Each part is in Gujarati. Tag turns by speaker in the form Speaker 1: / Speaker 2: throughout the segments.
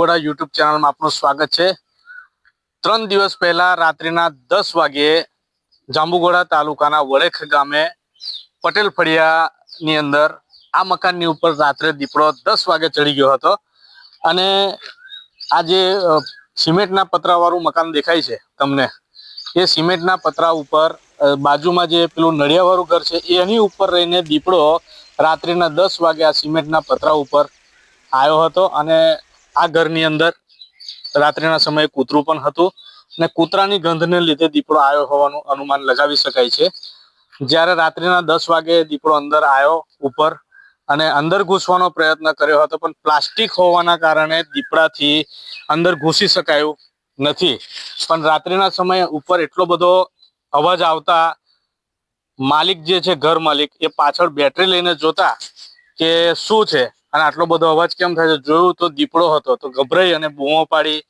Speaker 1: જાંબુગોડા યુટ્યુબ ચેનલમાં આપનું સ્વાગત છે. ત્રણ દિવસ પહેલા રાત્રિના દસ વાગ્યે જાંબુગોડા તાલુકાના વડેખ ગામે પટેલ ફળિયાની અંદર આ મકાનની ઉપર રાત્રે દીપડો દસ વાગે ચડી ગયો હતો. અને આ જે સિમેન્ટના પતરાવાળું મકાન દેખાય છે તમને. એ સિમેન્ટના પતરા ઉપર બાજુમાં જે પેલું નળિયાવાળું ઘર છે, એની ઉપર રહીને દીપડો રાત્રિના દસ વાગે આ સિમેન્ટના પતરા ઉપર આવ્યો હતો. અને આ ઘરની અંદર રાત્રિના સમયે કૂતરું પણ હતું અને કૂતરાની ગંધને લીધે દીપડો આવ્યો હોવાનું અનુમાન લગાવી શકાય છે. જ્યારે રાત્રિના દસ વાગે દીપડો અંદર આવ્યો ઉપર અને અંદર ઘૂસવાનો પ્રયત્ન કર્યો હતો, પણ પ્લાસ્ટિક હોવાના કારણે દીપડાથી અંદર ઘૂસી શકાયું નથી. પણ રાત્રિના સમયે ઉપર એટલો બધો અવાજ આવતા માલિક જે છે, ઘર માલિક, એ પાછળ બેટરી લઈને જોતા કે શું છે? અને આટલો બધો અવાજ કેમ થાય છે? જોયું તો દીપડો હતો તો ગભરાઈ અને બૂમો પાડી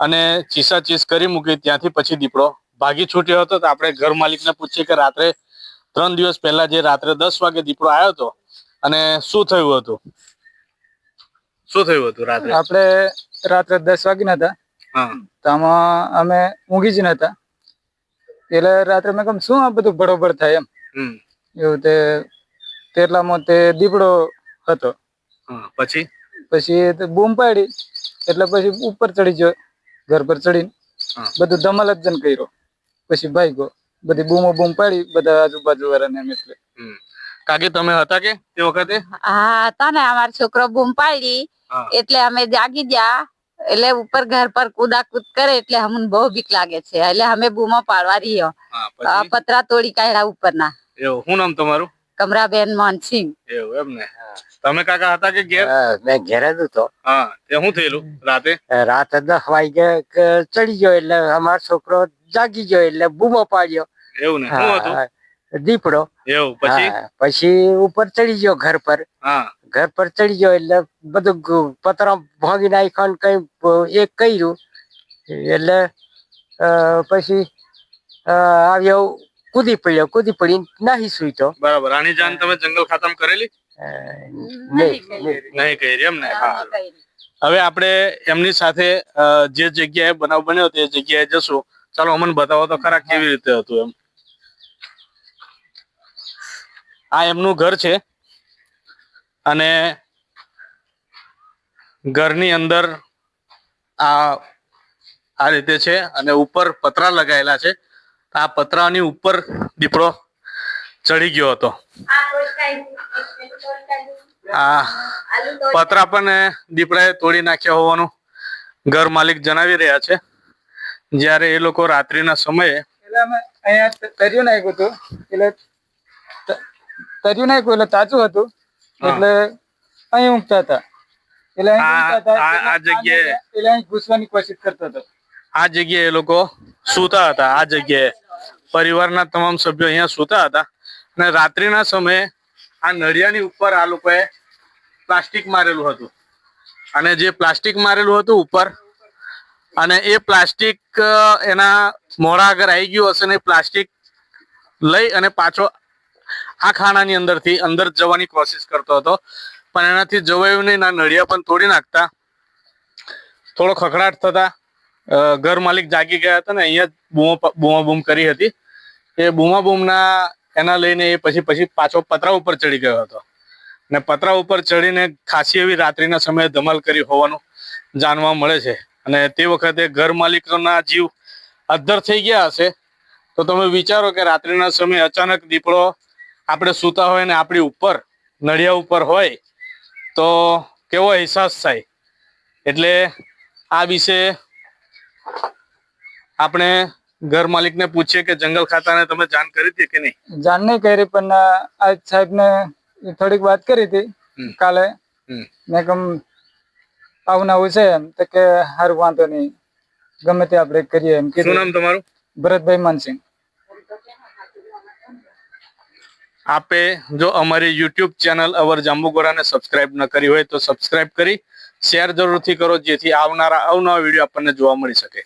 Speaker 1: અને ચીસા ચીસ કરી મૂકી. ત્યાંથી પછી દીપડો ભાગી છૂટ્યો હતો. તો આપણે ઘર માલિકને પૂછીએ કે રાત્રે ત્રણ દિવસ પહેલા જે રાત્રે દસ વાગે દીપડો આવ્યો હતો અને શું થયું હતું? શું થયું હતું રાત્રે?
Speaker 2: આપણે રાત્રે દસ વાગીના હતા. આમાં અમે ઊંઘી જ નતા એટલે રાત્રે મેં કેમ શું આ બધું બરોબર થાય એમ? એવું તે તેટલામાં તે દીપડો હતો.
Speaker 1: પછી?
Speaker 2: પછી બૂમ પાડી એટલે પછી ઉપર ચડી ગયો ઘર પર ચડીને. બધું ધમાલ જ જન કર્યો. પછી ભાગ્યો બધી બૂમો બૂમ પાડી બધા આજુબાજુ વાળાને એમ એટલે
Speaker 1: કાકી તમે હતા કે તે વખતે?
Speaker 3: હા હતા ને અમારો છોકરો બૂમ પાડી એટલે અમે જાગી ગયા એટલે ઉપર ઘર પર કુદાકુદ કરે એટલે અમને બહુ બીક લાગે છે એટલે અમે બૂમો પાડવા રહ્યો. પતરા તોડી કાઢ્યા ઉપરના.
Speaker 1: એવું શું નામ તમારું?
Speaker 3: કમરાબેન માનસિંહ.
Speaker 1: એવું એમ ને? તમે કાકા હતા કે ઘેર?
Speaker 4: મેં ઘેર જ હતો.
Speaker 1: હા તે શું થયેલું રાતે?
Speaker 4: રાતે દસ વાગે ચડી ગયો એટલે અમારો છોકરો જાગી ગયો એટલે બૂમો પાડ્યો.
Speaker 1: એવું ને? શું હતું?
Speaker 4: દીપડો.
Speaker 1: એવું પછી?
Speaker 4: પછી ઉપર ચડી ગયો ઘર પર.
Speaker 1: હા.
Speaker 4: ઘર પર ચડી ગયો એટલે બધું પતરા ભાંગી નાખ્યો ને કઈ એક કર્યું. એટલે અ, પછી અ, આવ્યો કૂદી પડ્યો કૂદી પડીને નાહી સુઈતો.
Speaker 1: બરાબર આની જાન તમે જંગલ ખાતમ કરેલી?
Speaker 4: નહીં,
Speaker 1: કરી. એમ ને? હા. હવે આપણે એમની સાથે જે જગ્યાએ બનાવ બન્યો તે જગ્યાએ જશું. ચાલો અમને બતાવો તો ખરા કેવી રીતે હતું એમ. આ એમનું ઘર છે. અને ઘરની અંદર આ આ રીતે છે. અને ઉપર પતરા લગાયેલા છે. આ પતરાની ઉપર દીપડો ચડી ગયો હતો. આ પતરા પણ દીપડાએ તોડી નાખ્યા હોવાનું ઘર માલિક જણાવી રહ્યા છે. જ્યારે એ લોકો રાત્રિના સમયે
Speaker 2: અહીંયા તર્યું નાખ્યું હતું. એટલે ત- તર્યું નાખ્યું એટલે તાચું હતું. એટલે અહીં ઊંઘતા હતા. એટલે
Speaker 1: આ- જગ્યાએ-
Speaker 2: એટલે અહીં ઘૂસવાની કોશિશ કરતા હતો.
Speaker 1: આ જગ્યાએ એ લોકો સૂતા હતા. આ જગ્યાએ પરિવારના તમામ સભ્યો અહીંયા સૂતા હતા. અને રાત્રિના સમયે આ નળિયાની ઉપર આ લોકોએ પ્લાસ્ટિક મારેલું હતું. અને જે પ્લાસ્ટિક મારેલું હતું ઉપર, અને એ પ્લાસ્ટિક એના મોડા આગળ આવી ગયું હશે ને પ્લાસ્ટિક લઈ અને પાછો આ ખાણાની અંદરથી અંદર જવાની કોશિશ કરતો હતો. પણ એનાથી જવાયું નહીં ના નળિયા પણ તોડી નાખતા. થોડો ખખડાટ થતા ઘર માલિક જાગી ગયા હતા ને અહીંયા બૂમો પ- બૂમ કરી હતી. એ બૂમા બૂમના એના લઈને એ પછી પછી પાછો પતરા ઉપર ચડી ગયો હતો. ને પતરા ઉપર ચડીને ખાસી એવી રાત્રિના સમયે ધમાલ કરી હોવાનું જાણવા મળે છે. અને તે વખતે ઘર માલિકોના જીવ અદ્ધર થઈ ગયા હશે. તો તમે વિચારો કે રાત્રિના સમયે અચાનક દીપડો આપણે સૂતા હોય ને આપણી ઉપર, નળિયા ઉપર હોય, તો કેવો અહેસાસ થાય? એટલે આ વિશે આપણે ઘર માલિકને પૂછીએ કે જંગલ ખાતાને તમે જાણ કરી હતી કે નહીં?
Speaker 2: જાણ નહીં કરી પણ આજ સાહેબ ને થોડીક વાત કરી હતી કાલે. મેં કમ આવું આવું છે એમ. તો કે હારું વાંધો નહીં. ગમે તે આપણે કરીએ. એમ
Speaker 1: શું નામ તમારું?
Speaker 2: ભરતભાઈ માનસિંહ.
Speaker 1: આપે જો અમારી યુટ્યુબ ચેનલ અવર જાંબુગોરાને સબસ્ક્રાઇબ ન કરી હોય તો સબસ્ક્રાઇબ કરી શેર જરૂરથી કરો જેથી આવનારા અવનવા વીડિયો આપણને જોવા મળી શકે.